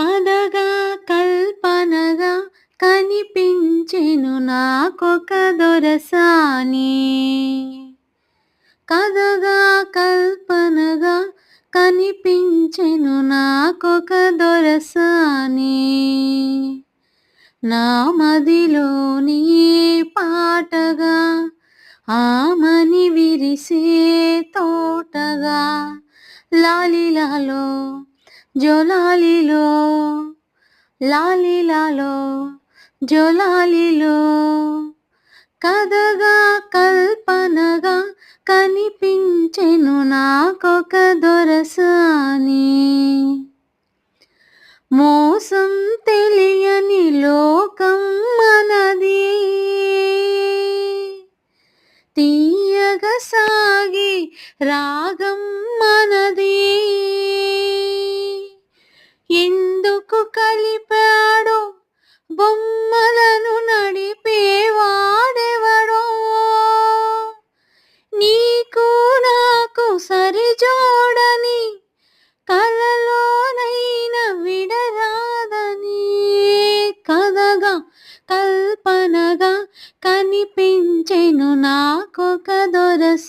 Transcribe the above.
కదగా కల్పనగా కనిపించెను నాకొక దొరసాని. కదగా కల్పనగా కనిపించెను నాకొక దొరసాని. నా మదిలోని పాటగా ఆమని విరిసే తోటగా లాలిలాలో జోలాలిలో లాలిలాలో జోలాలిలో కదగా కల్పనగా కనిపించెను నాకొక దొరసాని. మోసం తెలియని లోకం మనది. తీయగ సాగి రాగం బొమ్మలను నడిపేవాడెవడో? నీకు నాకు సరిజోడని కలలోనైన విడరాదని కదగా కల్పనగా కనిపించెను. నాకొక దొరసి